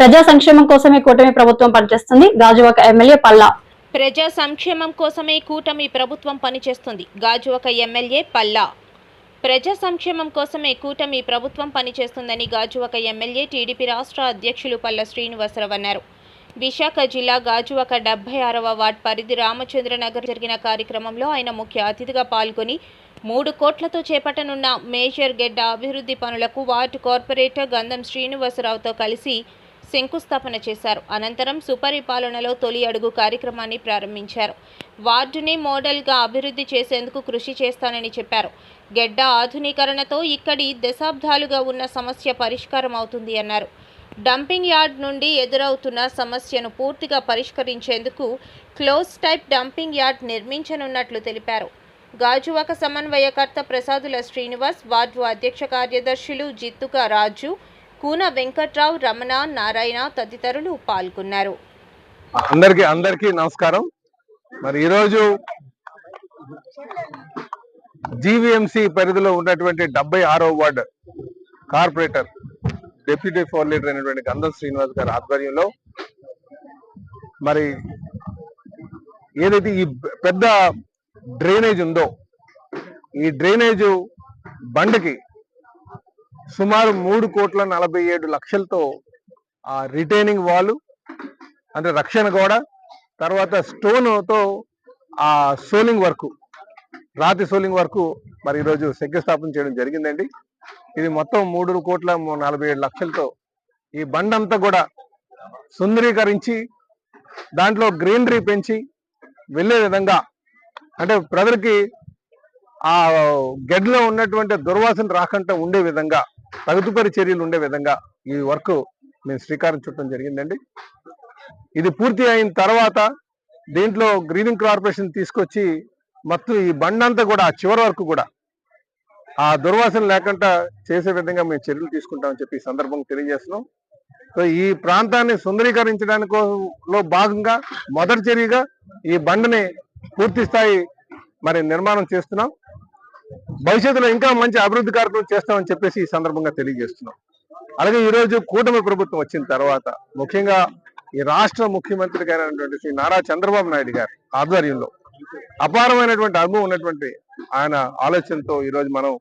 ప్రజా సంక్షేమం కోసమే కూటమి ప్రభుత్వం పనిచేస్తుంది. గాజువాక ఎమ్మెల్యే పల్లా. ప్రజా సంక్షేమం కోసమే కూటమి ప్రభుత్వం పనిచేస్తుంది. గాజువాక ఎమ్మెల్యే పల్లా. ప్రజా సంక్షేమం కోసమే కూటమి ప్రభుత్వం పనిచేస్తుందని గాజువాక ఎమ్మెల్యే టీడీపీ రాష్ట్ర అధ్యక్షులు పల్ల శ్రీనివాసరావు అన్నారు. విశాఖ జిల్లా గాజువాక డెబ్బై ఆరవ వార్డ్ పరిధి రామచంద్రనగర్ జరిగిన కార్యక్రమంలో ఆయన ముఖ్య అతిథిగా పాల్గొని మూడు కోట్లతో చేపట్టనున్న మేజర్ గెడ్డ అభివృద్ధి పనులకు వార్డు కార్పొరేటర్ గంధం శ్రీనివాసరావుతో కలిసి శంకుస్థాపన చేశారు. అనంతరం సుపరిపాలనలో తొలి అడుగు కార్యక్రమాన్ని ప్రారంభించారు. వార్డుని మోడల్గా అభివృద్ధి చేసేందుకు కృషి చేస్తానని చెప్పారు. గెడ్డ ఆధునీకరణతో ఇక్కడి దశాబ్దాలుగా ఉన్న సమస్య పరిష్కారం అవుతుంది అన్నారు. డంపింగ్ యార్డ్ నుండి ఎదురవుతున్న సమస్యను పూర్తిగా పరిష్కరించేందుకు క్లోజ్ టైప్ డంపింగ్ యార్డ్ నిర్మించనున్నట్లు తెలిపారు. గాజువాక సమన్వయకర్త ప్రసాదుల శ్రీనివాస్ వార్డు అధ్యక్ష కార్యదర్శులు జిత్తుక రాజు కూన వెంకట్రావు రమణ నారాయణ తదితరులు పాల్గొన్నారు. అందరికి అందరికి నమస్కారం. మరి ఈరోజు జీవీఎంసీ పరిధిలో ఉన్నటువంటి డెబ్బై ఆరో ward corporator deputy floor leader అయినటువంటి గంధం శ్రీనివాస్ గారి ఆధ్వర్యంలో మరి ఏదైతే ఈ పెద్ద డ్రైనేజ్ ఉందో ఈ డ్రైనేజ్ బండకి సుమారు మూడు కోట్ల నలభై ఏడు లక్షలతో ఆ రిటైనింగ్ వాళ్ళు అంటే రక్షణ గోడ తర్వాత స్టోన్తో ఆ సోలింగ్ వర్క్ రాతి సోలింగ్ వర్క్ మరి ఈరోజు శంకుస్థాపన చేయడం జరిగిందండి. ఇది మొత్తం మూడు కోట్ల నలభై ఏడు లక్షలతో ఈ బండంతా కూడా సుందరీకరించి దాంట్లో గ్రీనరీ పెంచి వెళ్ళే విధంగా అంటే ప్రజలకి ఆ గడ్లో ఉన్నటువంటి దుర్వాసన రాకుండా ఉండే విధంగా తగుదుపరి చర్యలు ఉండే విధంగా ఈ వర్క్ మేము శ్రీకారం చుట్టడం జరిగిందండి. ఇది పూర్తి అయిన తర్వాత దీంట్లో గ్రీనింగ్ కార్పొరేషన్ తీసుకొచ్చి మొత్తం ఈ బండంతా కూడా ఆ చివరి వరకు కూడా ఆ దుర్వాసన లేకుండా చేసే విధంగా మేము చర్యలు తీసుకుంటామని చెప్పి ఈ సందర్భంగా తెలియజేస్తున్నాం. సో ఈ ప్రాంతాన్ని సుందరీకరించడానికి లో భాగంగా మొదటి చర్యగా ఈ బండని పూర్తి స్థాయి మరి నిర్మాణం చేస్తున్నాం. భవిష్యత్తులో ఇంకా మంచి అభివృద్ధి కార్యక్రమం చేస్తామని చెప్పేసి ఈ సందర్భంగా తెలియజేస్తున్నాం. అలాగే ఈ రోజు కూటమి ప్రభుత్వం వచ్చిన తర్వాత ముఖ్యంగా ఈ రాష్ట్ర ముఖ్యమంత్రి గారైనటువంటి శ్రీ నారా చంద్రబాబు నాయుడు గారి ఆధ్వర్యంలో అపారమైనటువంటి అనుభవం ఉన్నటువంటి ఆయన ఆలోచనతో ఈ రోజు మనం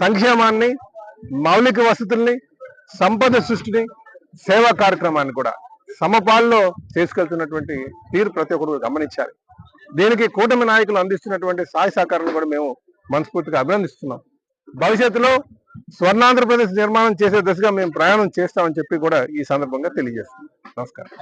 సంక్షేమాన్ని మౌలిక వసతుల్ని సంపద సృష్టిని సేవా కార్యక్రమాన్ని కూడా సమపాల్లో చేసుకెళ్తున్నటువంటి తీరు ప్రతి ఒక్కరు గమనించాలి. దీనికి కూటమి నాయకులు అందిస్తున్నటువంటి సహాయ సహకారాలు కూడా మేము మనస్ఫూర్తిగా అభినందిస్తున్నాం. భవిష్యత్తులో స్వర్ణాంధ్రప్రదేశ్ నిర్మాణం చేసే దశగా మేము ప్రయాణం చేస్తామని చెప్పి కూడా ఈ సందర్భంగా తెలియజేస్తున్నాం. నమస్కారం.